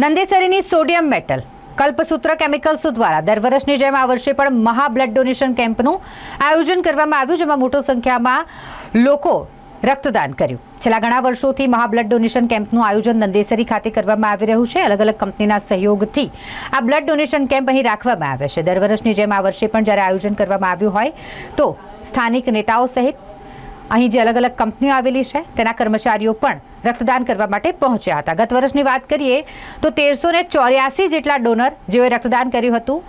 નંદેસરીની sodium metal, Kalpasutra chemicals દ્વારા દર વર્ષની જેમ આ વર્ષે પણ મહા બ્લડ ડોનેશન કેમ્પનું આયોજન કરવામાં આવ્યું, જેમાં મોટી સંખ્યામાં લોકો રક્તદાન કર્યું. છેલ્લા ઘણા વર્ષોથી મહા બ્લડ ડોનેશન કેમ્પનું આયોજન નંદેસરી ખાતે કરવામાં આવી રહ્યું છે. અલગ અલગ કંપનીના સહયોગથી આ બ્લડ ડોનેશન કેમ્પ અહીં રાખવામાં આવે છે. દર વર્ષની જેમ આ વર્ષે પણ જ્યારે આયોજન કરવામાં આવ્યું હોય, તો સ્થાનિક નેતાઓ સહિત અહીં જે અલગ અલગ કંપનીઓ આવેલી છે, તેના કર્મચારીઓ પણ રક્તદાન કરવા માટે પહોંચ્યા હતા. ગત વર્ષની વાત કરીએ તો તેરસો ને ચોર્યાસી જેટલા ડોનર જેઓએ રક્તદાન કર્યું હતું,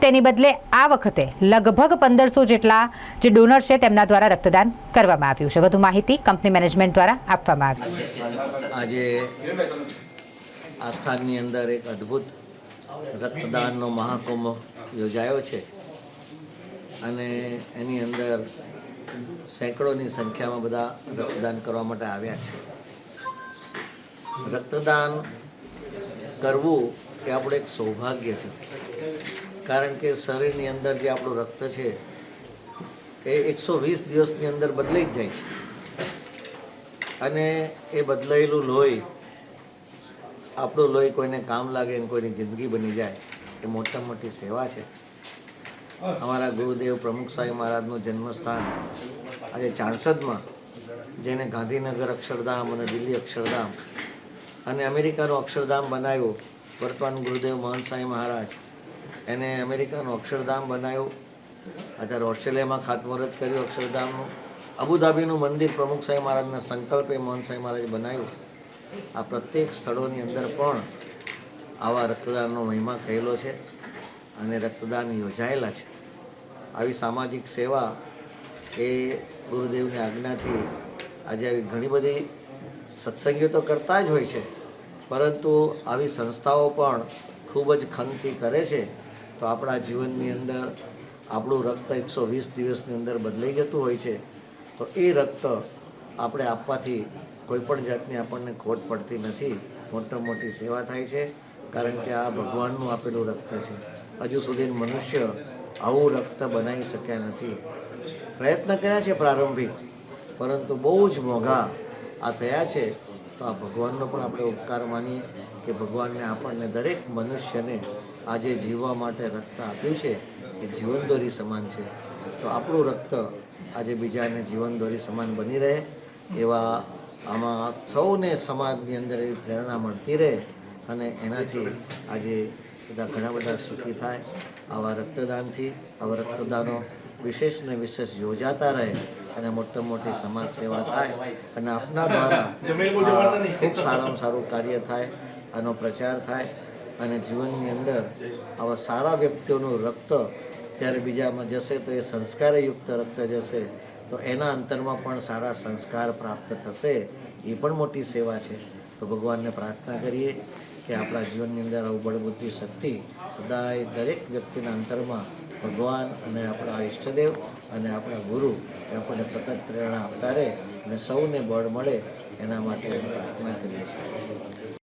તેની બદલે આ વખતે લગભગ પંદરસો જેટલા જે ડોનર છે, તેમના દ્વારા રક્તદાન કરવામાં આવ્યું છે. વધુ માહિતી કંપની મેનેજમેન્ટ દ્વારા આપવામાં આવી આજે આ સ્થાનની અંદર એક અદ્ભુત રક્તદાનનો મહાકુંભ યોજાયો છે અને એની અંદર સેંકડોની સંખ્યામાં બધા રક્તદાન કરવા માટે આવ્યા છે. રક્તદાન કરવું એ આપણું એક સૌભાગ્ય છે. કારણ કે શરીરની અંદર જે આપણું રક્ત છે, એ એકસો વીસ દિવસની અંદર બદલાઈ જ જાય છે. અને એ બદલાયેલું લોહી, આપણું લોહી કોઈને કામ લાગે અને કોઈની જિંદગી બની જાય, એ મોટા મોટી સેવા છે. અમારા ગુરુદેવ પ્રમુખ સાહેબ મહારાજનું જન્મસ્થાન આજે ચાણસદમાં, જેને ગાંધીનગર અક્ષરધામ અને દિલ્હી અક્ષરધામ અને અમેરિકાનું અક્ષરધામ બનાવ્યું, વર્તમાન ગુરુદેવ મહંત સાંઈ મહારાજ. એને અમેરિકાનું અક્ષરધામ બનાવ્યું, અત્યારે ઓસ્ટ્રેલિયામાં ખાતમુહૂર્ત કર્યું અક્ષરધામનું. અબુધાબીનું મંદિર પ્રમુખ સાંઈ મહારાજના સંકલ્પે મહંત સાંઈ મહારાજે બનાવ્યું. આ પ્રત્યેક સ્થળોની અંદર પણ આવા રક્તદાનનો મહિમા કહેલો છે. અને રક્તદાન યોજાયેલા છે. આવી સામાજિક સેવા એ ગુરુદેવની આજ્ઞાથી આજે આવી ઘણી બધી સત્સંગીઓ તો કરતા જ હોય છે, પરંતુ આવી સંસ્થાઓ પણ ખૂબ જ ખંતી કરે છે તો આપણા જીવનની અંદર આપણું રક્ત એકસો વીસ દિવસની અંદર બદલાઈ જતું હોય છે, તો એ રક્ત આપણે આપવાથી કોઈપણ જાતની આપણને ખોટ પડતી નથી. મોટા મોટી સેવા થાય છે, કારણ કે આ ભગવાનનું આપેલું રક્ત છે. હજુ સુધી મનુષ્ય આવું રક્ત બનાવી શક્યા નથી. પ્રયત્ન કર્યા છે પ્રારંભિક પરંતુ બહુ જ મોંઘા આ થયા છે. તો આ ભગવાનનો પણ આપણે ઉપકાર માનીએ કે ભગવાનને આપણને દરેક મનુષ્યને આજે જીવવા માટે રક્ત આપ્યું છે. એ જીવનદોરી સમાન છે. તો આપણું રક્ત આજે બીજાને જીવનદોરી સમાન બની રહે, એવા આમાં સૌને સમાજની અંદર એવી પ્રેરણા મળતી રહે અને એનાથી આજે બધા ઘણા બધા સુખી થાય. આવા રક્તદાનથી આવા રક્તદાનો વિશેષ ને વિશેષ યોજાતા રહે અને મોટા મોટી સમાજ સેવા થાય અને આપના દ્વારા ખૂબ સારામાં સારું કાર્ય થાય આનો પ્રચાર થાય અને જીવનની અંદર આવા સારા વ્યક્તિઓનું રક્ત જ્યારે બીજામાં જશે તો એ સંસ્કારયુક્ત રક્ત જશે તો એના અંતરમાં પણ સારા સંસ્કાર પ્રાપ્ત થશે. એ પણ મોટી સેવા છે. તો ભગવાનને પ્રાર્થના કરીએ. કે આપણા જીવનની અંદર આવું બળબુદ્ધિ શક્તિ સદાય દરેક વ્યક્તિના અંતરમાં ભગવાન અને આપણા ઈષ્ટદેવ અને આપણા ગુરુ એ આપણને સતત પ્રેરણા આપતા રહે અને સૌને બળ મળે એના માટે પ્રાર્થના કરીએ છીએ.